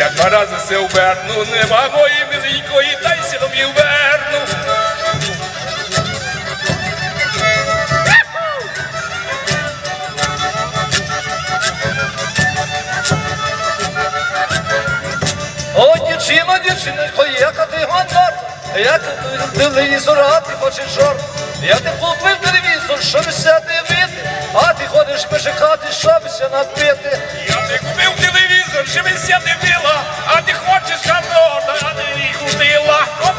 весілля, два рази се уверну, нема мої миленької, дай сінові уверну. О, дівчино, дівчинко, яка ти гонор, як телевізор, а ти хочеш жор. Я ти купив телевізор, щоб ся дивити, а ти ходиш пешекати, щоб ся напити. Я не купив телевізор, щоб він ся дивила, а ти хочеш шановна, а не. Оп.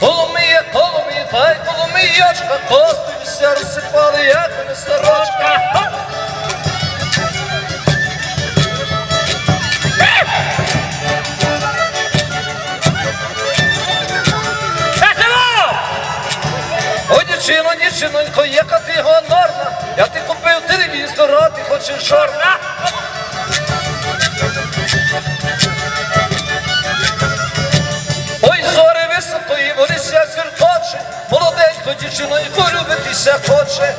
Коломия, Коломия, тай Коломиячка, кости від серце пали, як лісорочка. О, дівчино, дівчинонько, яка ти гонорна, я ти купив телевізор, а ти хочеш жорна. Ой, зори високої, воліся зіркоче, молоденько дівчиною полюбитися хоче.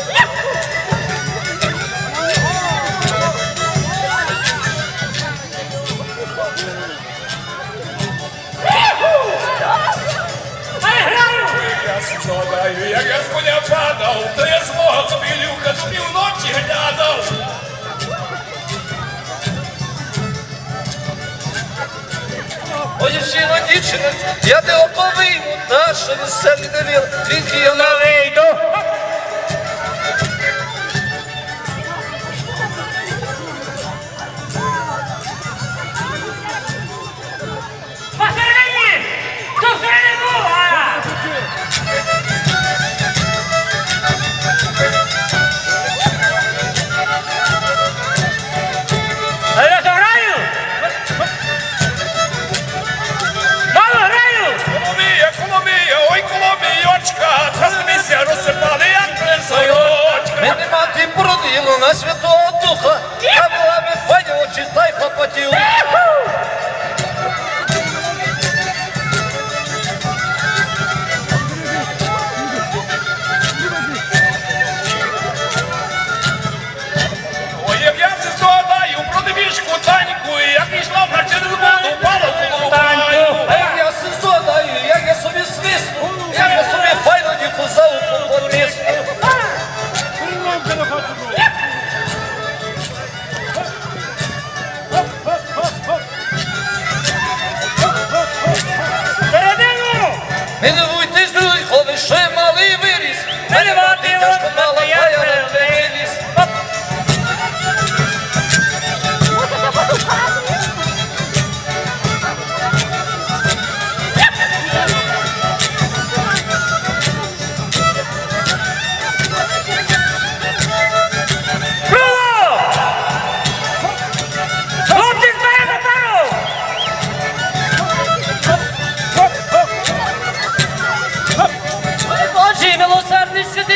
Я згадаю, як я з коня падав, то я свого кобілюка з півночі глядав. Ой, дівчино, дівчина, я тебе оповиму, наша веселі невіл, тільки я на вийду. На Святого Духа, була би файна очі, та хлопотів.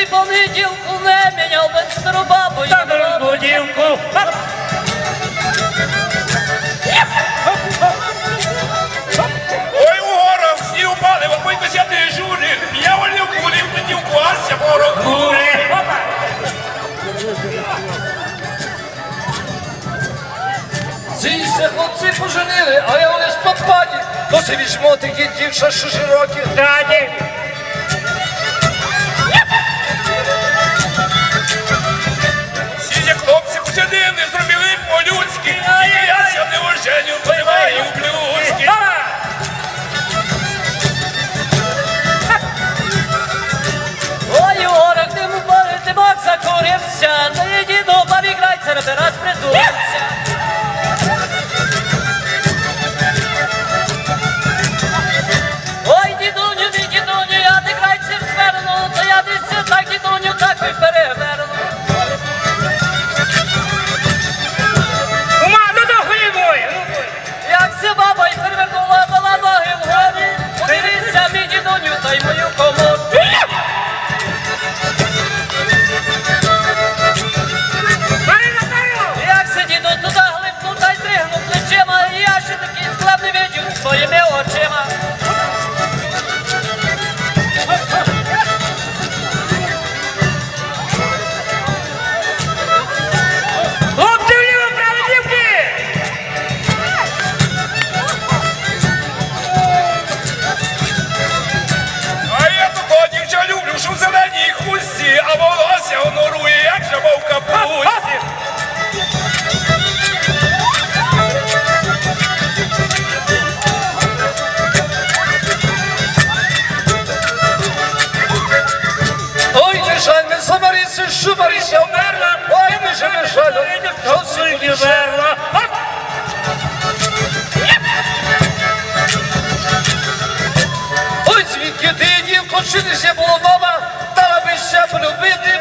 Понеділку не міняв би стару бабу і молоду дівку. Ой, у горах всі упали, ви бойтеся ти журі. Я волів кулів, тоді вкласся ворог кулі. Ці се хлопці поженили, а я вони сподпаді. То си візьмо такі дівча, що широкі. Раді. Раз придумався. Ой, дідуню, мій дідуню, я ти грайцер зверну, то я десь так, дідуню, так і переверну. Ума, ну! Як це баба й перевернула, була ноги вгорі, подивися, мій дідуню, та й мою комору. Верла! Ось звідки не було мама, дала би ще полюбити,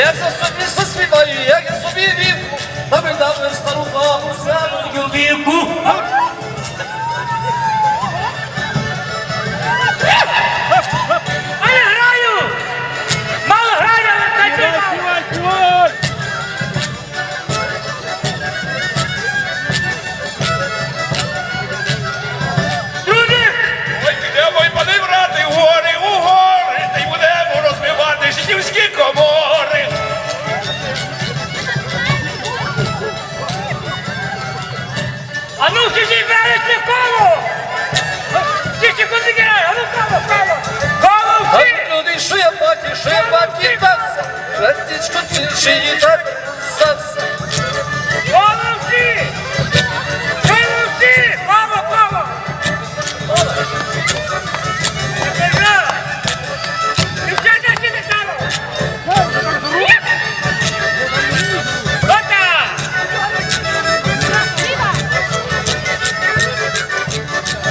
Як за собі заспіваю, як я собі вівку, дали стару бабу сяду. А чи так, всі! Коло всі! Коло, коло! Держа! Дівчата, сіди там!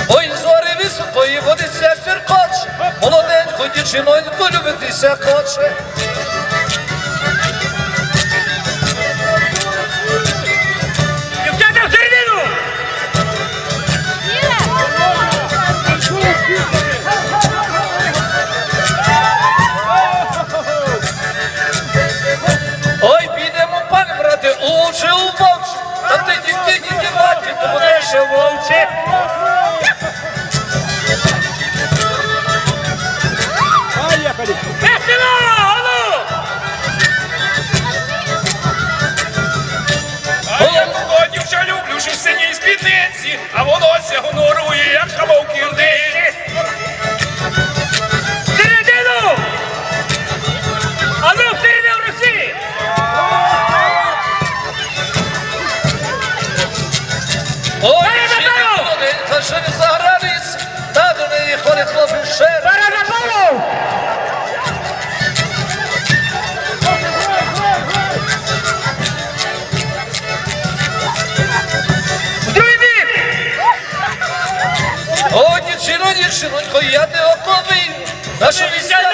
Ой, зори високої водиться фіркоче, молоденьку дівчиноньку любитися хоче. Буде Вовче! Весело! А я дівча люблю, що в синій спідниці, а волосся гонорує, як жаба дівчинонько, я те оповив, нашу вісня.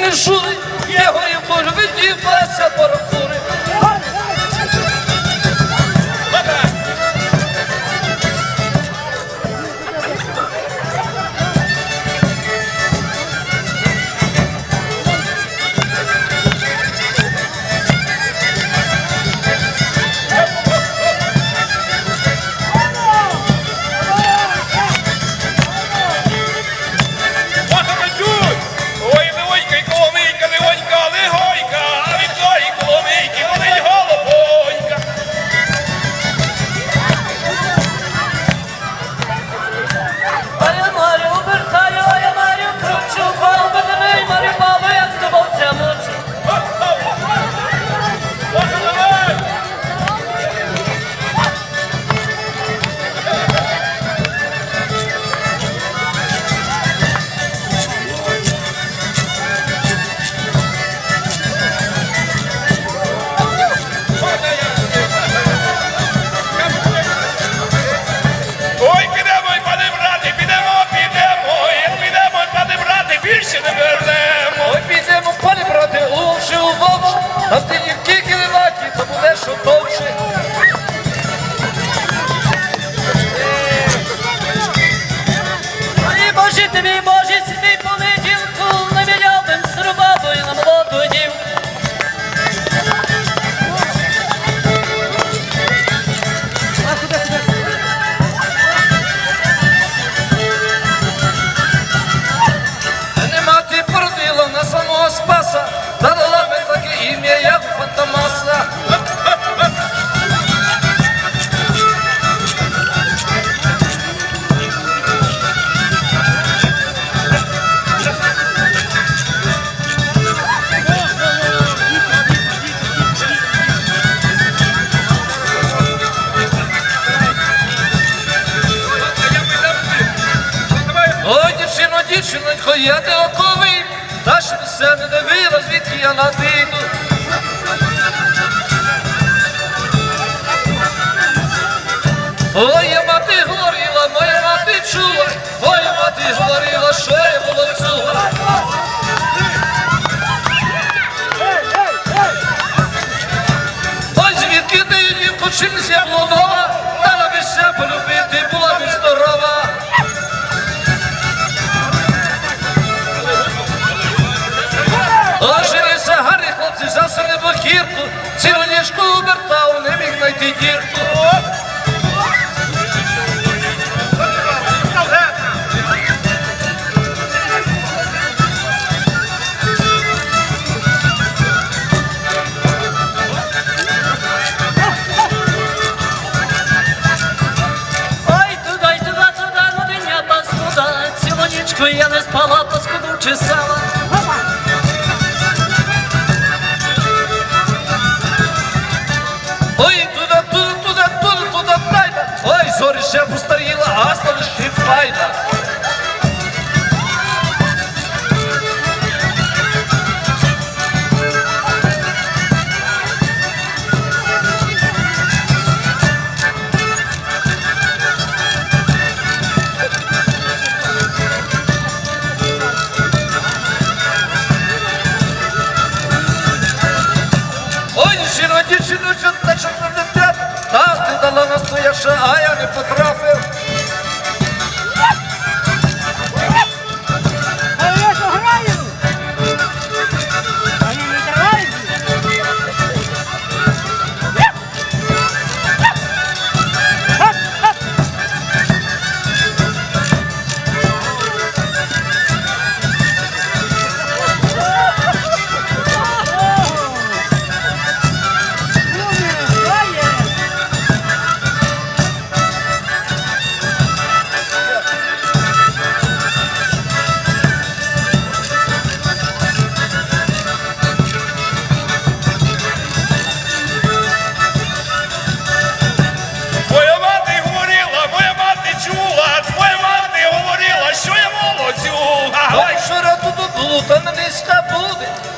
me ajude. Я надійду. Ой, мати говорила, моя мати чула, ой, мати говорила, що я молодцюга. Ой, звідки ти її починся блудова, дала би все полюбити, ніжку обертав, не міг знайти дірку. Ой, туди, туди, туди, годиня паскуда, цілу нічку я не спала, паскуду чесала. Ще постаріла, а стали ще файна. Ой, жіно, дівчину, що та що не дитя, та ти дала настояща, а я не потрапив.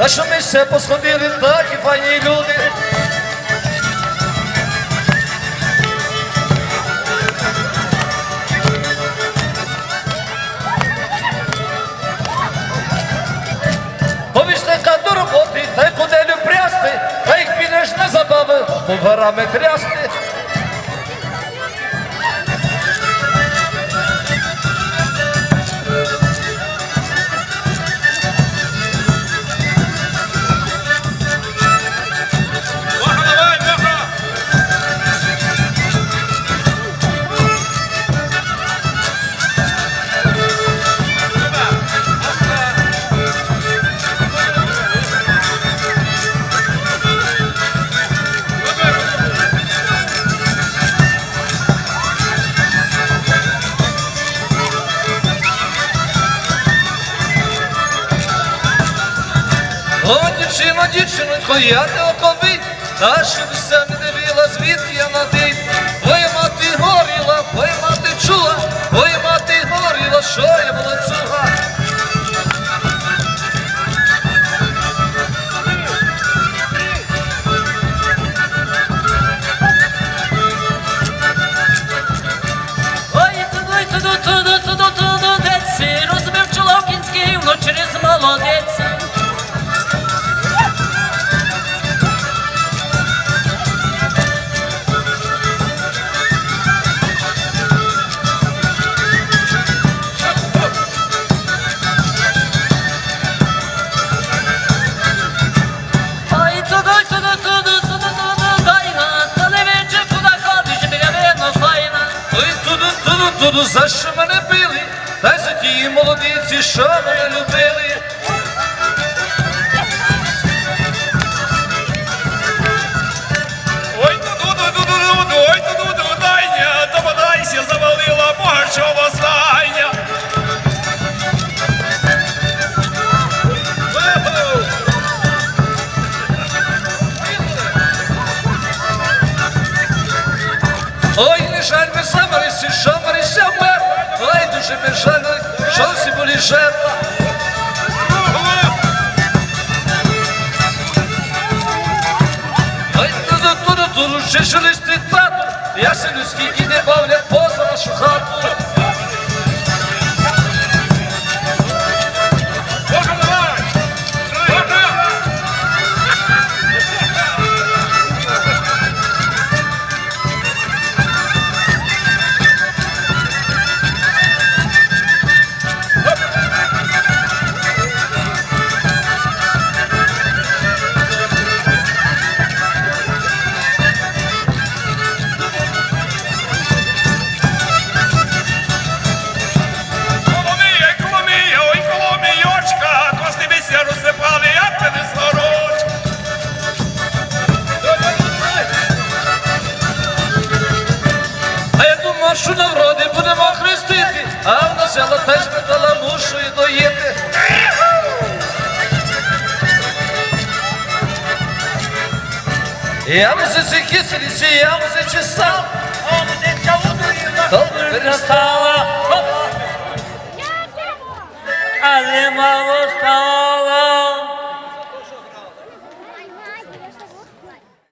Та що ми все посходили, так і файні люди. Повісника до роботи, та й куделю прясти, та їх підеш на забави, бо горами трясти. Дівчинонько, я не та що все не дивила, звідки я надий. Твоя мати горіла, твоя мати чула, твоя мати горіла, що я молодцюга. Туду, за що мене били, та й за ті молодиці, що мене любили. Ой, туду, туду, туду, туду, ой, туду, туду, дайня, та подайся, завалила, Пугачова стайня. Ой, не жаль ми самарисі, що Жени, жени, шанси були жена. Тура, тура, чешелиш ти тату, ясен людський і не бавлять поза нашу хату. Взяла теж метала мушу і доїти. Я мусить киселіся, я муси сам, Добре, перестав. Але мало стало.